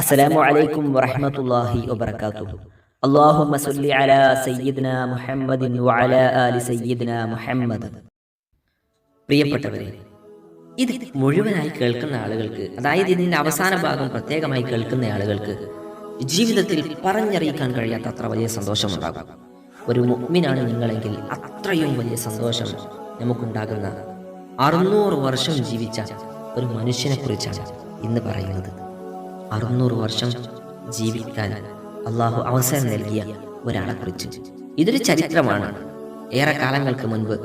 അസ്സലാമു അലൈക്കും വറഹ്മത്തുള്ളാഹി വബറകാതുഹു. അല്ലാഹുമ്മ സല്ലി അലാ സയ്യിദ്നാ മുഹമ്മദിൻ വഅലാ ആലി സയ്യിദ്നാ മുഹമ്മദ്. പ്രിയപ്പെട്ടവരെ ഇത് മുഴുവനായി കേൾക്കുന്ന ആളുകൾക്ക് അതായത് ഇതിന്റെ അവസാന ഭാഗം പ്രത്യേകമായി കേൾക്കുന്ന ആളുകൾക്ക് ജീവിതത്തിൽ പറഞ്ഞറിയിക്കാൻ കഴിയാത്ത അത്ര വലിയ സന്തോഷമുണ്ടാകും. ഒരു മുഗ്മിനാണ് നിങ്ങളെങ്കിൽ അത്രയും വലിയ സന്തോഷം നമുക്കുണ്ടാകുന്ന അറുന്നൂറ് വർഷം ജീവിച്ച ഒരു മനുഷ്യനെ കുറിച്ചാണ് ഇന്ന് പറയുന്നത്. അറുന്നൂറ് വർഷം ജീവിക്കാൻ അള്ളാഹു അവസരം നൽകിയ ഒരാളെ കുറിച്ച് ഇതൊരു ചരിത്രമാണ്. ഏറെ കാലങ്ങൾക്ക് മുൻപ്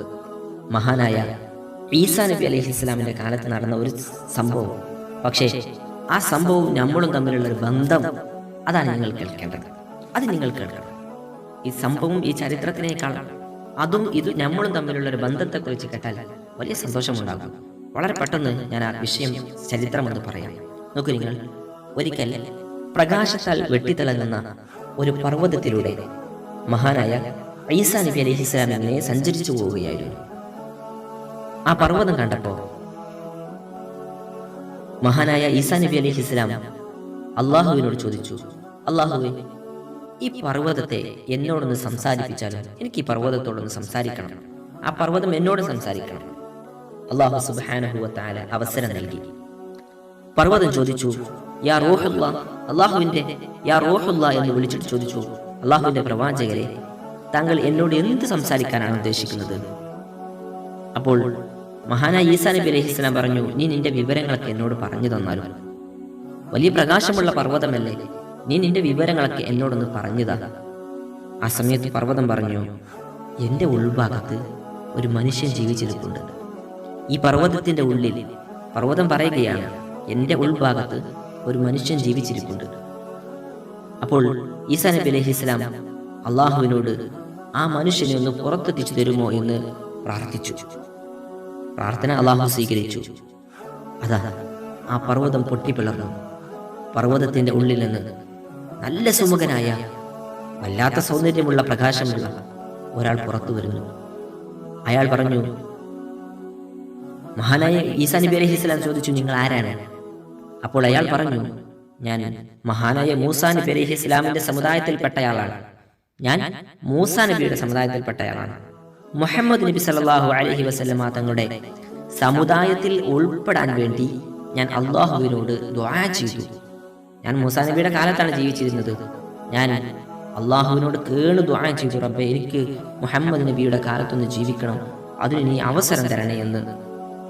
മഹാനായ ഈസാ നബി അലൈഹി ഇസ്ലാമിന്റെ കാലത്ത് നടന്ന ഒരു സംഭവം. പക്ഷേ ആ സംഭവവും നമ്മളും തമ്മിലുള്ള ഒരു ബന്ധം അതാണ് നിങ്ങൾ കേൾക്കേണ്ടത്. അത് നിങ്ങൾ കേൾക്കണം. ഈ സംഭവം ഈ ചരിത്രത്തിനേക്കാൾ അതും ഇത് നമ്മളും തമ്മിലുള്ള ഒരു ബന്ധത്തെക്കുറിച്ച് കേട്ടാൽ വലിയ സന്തോഷമുണ്ടാകും. വളരെ പെട്ടെന്ന് ഞാൻ ആ വിഷയം ചരിത്രമെന്ന് പറയാം. നോക്കൂ നിങ്ങൾ ഒരിക്കൽ പ്രകാശത്താൽ വെട്ടിത്തിളങ്ങുന്ന ഒരു പർവതത്തിലൂടെ മഹാനായ ഐസാ നബി അലൈഹി ഇസ്ലാമിനെ സഞ്ചരിച്ചു പോവുകയായിരുന്നു. ആ പർവതം കണ്ടപ്പോ മഹാനായ ഈസാ നബി അലൈഹി ഇസ്ലാം അള്ളാഹുവിനോട് ചോദിച്ചു അള്ളാഹുവെ ഈ പർവതത്തെ എന്നോടൊന്ന് സംസാരിപ്പിച്ചാലും എനിക്ക് ഈ പർവതത്തോടൊന്ന് സംസാരിക്കണം. ആ പർവതം എന്നോട് സംസാരിക്കണം. അള്ളാഹു സുബാനഹുവത്താല അവസരം നൽകി. പർവതം ചോദിച്ചു യാ റോഹുല്ല അള്ളാഹുവിന്റെ യാ റോഹുല്ല എന്ന് വിളിച്ചിട്ട് ചോദിച്ചു. അള്ളാഹുവിന്റെ പ്രവാചകരെ താങ്കൾ എന്നോട് എന്ത് സംസാരിക്കാനാണ് ഉദ്ദേശിക്കുന്നത്? അപ്പോൾ മഹാനായ ഈസാ നബി അലൈഹി ഇസ്ലാം പറഞ്ഞു നീ നിന്റെ വിവരങ്ങളൊക്കെ എന്നോട് പറഞ്ഞു തന്നാലും വലിയ പ്രകാശമുള്ള പർവതമല്ലേ? നീ നിന്റെ വിവരങ്ങളൊക്കെ എന്നോടൊന്ന് പറഞ്ഞുതാ. ആ സമയത്ത് പർവതം പറഞ്ഞു എന്റെ ഉൾഭാഗത്ത് ഒരു മനുഷ്യൻ ജീവിച്ചിരിപ്പുണ്ട്. ഈ പർവതത്തിന്റെ ഉള്ളിൽ പർവതം പറയുകയാണ് എന്റെ ഉൾഭാഗത്ത് ഒരു മനുഷ്യൻ ജീവിച്ചിരിപ്പുണ്ട്. അപ്പോൾ ഈസാ നബി അലഹി ഇസ്ലാം അള്ളാഹുവിനോട് ആ മനുഷ്യനെ ഒന്ന് പുറത്തെത്തിച്ചു തരുമോ എന്ന് പ്രാർത്ഥിച്ചു. പ്രാർത്ഥന അള്ളാഹു സ്വീകരിച്ചു. അതാ ആ പർവതം പൊട്ടിപ്പിളർന്നു. പർവതത്തിന്റെ ഉള്ളിൽ നിന്ന് നല്ല സുമുഖനായ വല്ലാത്ത സൗന്ദര്യമുള്ള പ്രകാശമുള്ള ഒരാൾ പുറത്തു വരുന്നു. അയാൾ പറഞ്ഞു മഹാനായ ഈസാ നബി അലഹി ഇസ്ലാം ചോദിച്ചു നിങ്ങൾ ആരാണ്? അപ്പോൾ അയാൾ പറഞ്ഞു ഞാൻ മഹാനായ മൂസാ നബി അലഹി ഇസ്ലാമിന്റെ സമുദായത്തിൽപ്പെട്ടയാളാണ്. ഞാൻ മൂസാ നബിയുടെ സമുദായത്തിൽപ്പെട്ടയാളാണ്. മുഹമ്മദ് നബി സല്ലാഹു അലഹി വസ്ലമ തങ്ങളുടെ സമുദായത്തിൽ ഉൾപ്പെടാൻ വേണ്ടി ഞാൻ അള്ളാഹുവിനോട് ദുആ ചെയ്തു. ഞാൻ മൂസാ നബിയുടെ കാലത്താണ് ജീവിച്ചിരുന്നത്. ഞാൻ അള്ളാഹുവിനോട് കേണു ദ്വാ ചെയ്തു റബ്ബെ എനിക്ക് മുഹമ്മദ് നബിയുടെ കാലത്തൊന്ന് ജീവിക്കണം. അതിന് നീ അവസരം തരണേ എന്ന്.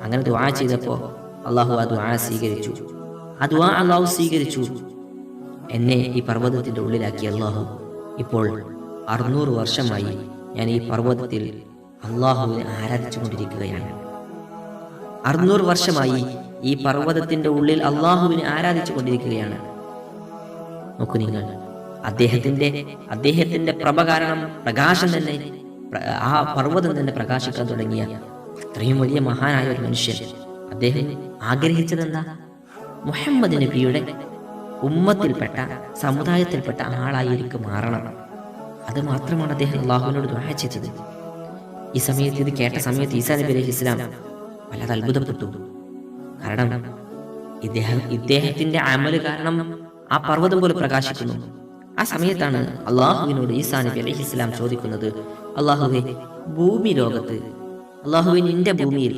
അങ്ങനെ ദ്വാ ചെയ്തപ്പോൾ അള്ളാഹു ആ ദുആ സ്വീകരിച്ചു. ആ അള്ളാഹു സ്വീകരിച്ചു. എന്നെ ഈ പർവതത്തിന്റെ ഉള്ളിലാക്കി അള്ളാഹു. ഇപ്പോൾ അറുന്നൂറ് വർഷമായി ഞാൻ ഈ പർവതത്തിൽ അള്ളാഹുവിനെ ആരാധിച്ചു കൊണ്ടിരിക്കുകയാണ് അറുന്നൂറ് വർഷമായി ഈ പർവതത്തിന്റെ ഉള്ളിൽ അള്ളാഹുവിനെ ആരാധിച്ചു കൊണ്ടിരിക്കുകയാണ് നോക്കൂ നിങ്ങൾ അദ്ദേഹത്തിന്റെ അദ്ദേഹത്തിന്റെ പ്രഭ കാരണം പ്രകാശം തന്നെ ആ പർവതം തന്നെ പ്രകാശിക്കാൻ തുടങ്ങിയ അത്രയും വലിയ മഹാനായ ഒരു മനുഷ്യൻ അദ്ദേഹം ആഗ്രഹിച്ചതെന്താ? മുഹമ്മദ് നബിയുടെ ഉമ്മത്തിൽപ്പെട്ട സമുദായത്തിൽപ്പെട്ട ആളായി എനിക്ക് മാറണം അത് മാത്രമാണ് അദ്ദേഹം അള്ളാഹുവിനോട് ദുആ ചെയ്തത്. ഈ സമയത്ത് ഇത് കേട്ട സമയത്ത് ഈസാ നബി അലഹി ഇസ്ലാം വല്ലാതെ അത്ഭുതപ്പെട്ടു. കാരണം ഇദ്ദേഹം ഇദ്ദേഹത്തിന്റെ അമൽ കാരണം ആ പർവതം പോലെ പ്രകാശിക്കുന്നു. ആ സമയത്താണ് അള്ളാഹുവിനോട് ഈസാ നബി അലഹി ഇസ്ലാം ചോദിക്കുന്നത് അള്ളാഹുവെ ഭൂമി ലോകത്ത് അള്ളാഹുവിൻ നിന്റെ ഭൂമിയിൽ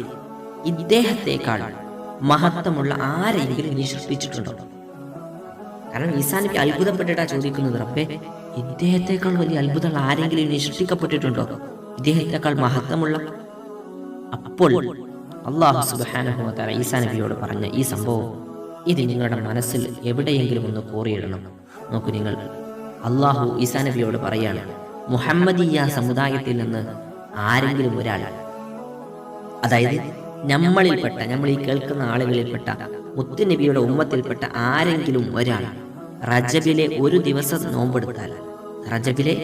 ഇദ്ദേഹത്തെക്കാൾ മഹത്വമുള്ള ആരെങ്കിലും നീ സൃഷ്ടിച്ചിട്ടുണ്ടോ? കാരണം ഈസാ നബി അത്ഭുതപ്പെട്ടിട്ടാ ചോദിക്കുന്നത് റബ്ബേ ഇദ്ദേഹത്തെക്കാൾ വലിയ അത്ഭുതങ്ങൾ ആരെങ്കിലും ഇനി സൃഷ്ടിക്കപ്പെട്ടിട്ടുണ്ടോ? ഇദ്ദേഹത്തെക്കാൾ മഹത്വമുള്ള? അപ്പോൾ അള്ളാഹു തആല ഈസാ നബിയോട് പറഞ്ഞ ഈ സംഭവം ഇത് നിങ്ങളുടെ മനസ്സിൽ എവിടെയെങ്കിലും ഒന്ന് കോറിയിടണം. നോക്കൂ നിങ്ങൾ അള്ളാഹു ഈസാ നബിയോട് പറയാണ് മുഹമ്മദീയ സമുദായത്തിൽ നിന്ന് ആരെങ്കിലും ഒരാൾ അതായത് നമ്മളിൽപ്പെട്ട നമ്മൾ ഈ കേൾക്കുന്ന ആളുകളിൽപ്പെട്ട മുത്തുനബിയുടെ ഉമ്മത്തിൽപ്പെട്ട ആരെങ്കിലും ഒരാൾ റജബിലെ ഒരു ദിവസം നോമ്പെടുത്താൽ റജബിലെ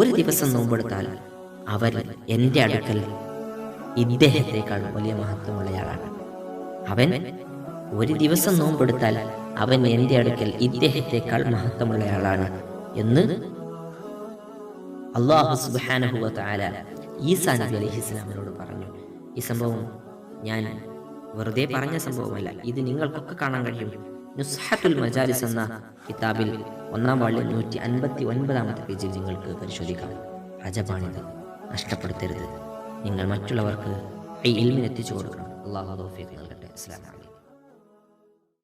ഒരു ദിവസം നോമ്പെടുത്താൽ അവർ എന്റെ അടുക്കൽ ഇദ്ദേഹത്തെക്കാൾ വലിയ മഹത്വമുള്ളയാളാണ്. അവൻ ഒരു ദിവസം നോമ്പെടുത്താൽ അവൻ എന്റെ അടുക്കൽ ഇദ്ദേഹത്തെക്കാൾ മഹത്വമുള്ളയാളാണ് എന്ന് അള്ളാഹു സുബ്ഹാനഹു വ തആല ഈസാ നബി അലൈഹി ഇസ്ലാമിനോട് പറഞ്ഞു. ഈ സംഭവം ഞാൻ വെറുതെ പറഞ്ഞ സംഭവമല്ല. ഇത് നിങ്ങൾക്കൊക്കെ കാണാൻ കഴിയും. നുസ്ഹത്തുൽ മജാലിസ് എന്ന കിതാബിൽ ഒന്നാം വാളിൽ നൂറ്റി അൻപത്തി ഒൻപതാമത്തെ പേജിൽ നിങ്ങൾക്ക് പരിശോധിക്കാം. അജബാണിത്. നഷ്ടപ്പെടുത്തരുത്. നിങ്ങൾ മറ്റുള്ളവർക്ക് ഈ ഇൽമിനെത്തിച്ചു കൊടുക്കണം. അള്ളാഹു നൽകട്ടെ. അലൈക്കും.